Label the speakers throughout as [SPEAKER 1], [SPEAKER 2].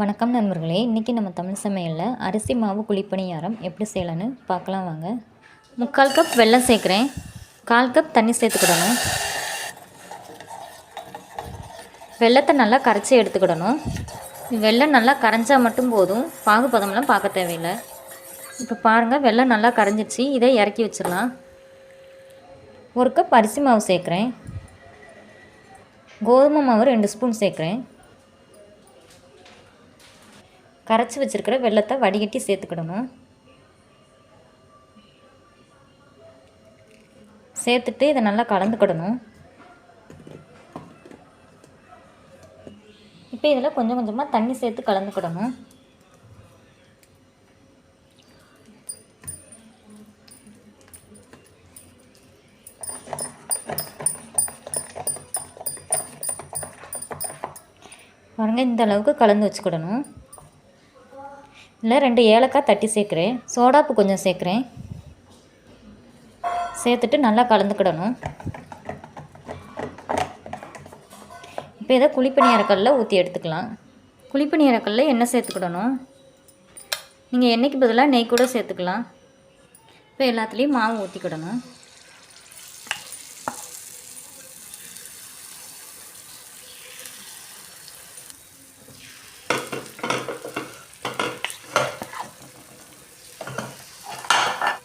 [SPEAKER 1] வணக்கம் நண்பர்களே இன்றைக்கி நம்ம தமிழ் சமையலில் அரிசி மாவு குழிப்பணியாரம் எப்படி செய்யலான்னு பார்க்கலாம் வாங்க. முக்கால் கப் வெல்லம் சேர்க்குறேன். கால் கப் தண்ணி சேர்த்துக்கிடணும். வெள்ளத்தை நல்லா கரைச்சி எடுத்துக்கிடணும். வெல்லம் நல்லா கரைஞ்சால் மட்டும் போதும். பாகுபதம்லாம் பார்க்க தேவையில்லை. இப்போ பாருங்கள் வெள்ளம் நல்லா கரைஞ்சிருச்சு. இதை இறக்கி வச்சிடலாம். ஒரு கப் அரிசி மாவு சேர்க்குறேன். கோதுமை மாவு ரெண்டு ஸ்பூன் சேர்க்குறேன். கரைச்சி வச்சுருக்கிற வெள்ளத்தை வடிகட்டி சேர்த்துக்கிடணும். சேர்த்துட்டு இதை நல்லா கலந்துக்கிடணும். இப்போ இதில் கொஞ்சம் கொஞ்சமாக தண்ணி சேர்த்து கலந்துக்கிடணும். பாருங்கள் இந்த அளவுக்கு கலந்து வச்சுக்கிடணும். இல்லை ரெண்டு ஏலக்காய் தட்டி சேர்க்குறேன். சோடாப்பு கொஞ்சம் சேர்க்குறேன். சேர்த்துட்டு நல்லா கலந்துக்கிடணும். இப்போ இதை குழிப்பணியாரக்கல்லில் ஊற்றி எடுத்துக்கலாம். குழிப்பணியாரக்கல்லில் எண்ணெய் சேர்த்துக்கிடணும். நீங்கள் எண்ணெய்க்கு பதிலாக நெய் கூட சேர்த்துக்கலாம். இப்போ எல்லாத்துலேயும் மாவு ஊற்றிக்கிடணும்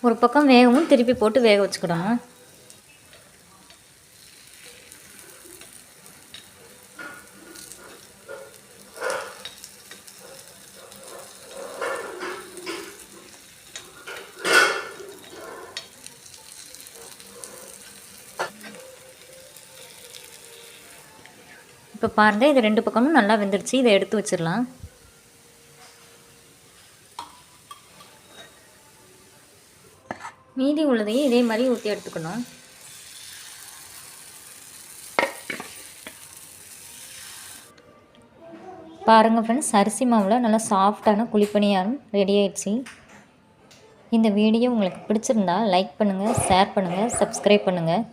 [SPEAKER 1] ஒரு பக்கம் வேகவும் திருப்பி போட்டு வேக வச்சுக்கிடணும். இப்போ பாருங்கள் இது ரெண்டு பக்கமும் நல்லா வெந்துருச்சு. இதை எடுத்து வச்சிடலாம். மீதி உள்ளதையும் இதே மாதிரி ஊற்றி எடுத்துக்கணும். பாருங்கள் ஃப்ரெண்ட்ஸ் அரிசி மாவில் நல்லா சாஃப்டான குழிப்பணியாரம் ரெடி ஆயிடுச்சு. இந்த வீடியோ உங்களுக்கு பிடிச்சிருந்தா லைக் பண்ணுங்கள் ஷேர் பண்ணுங்கள் சப்ஸ்கிரைப் பண்ணுங்கள்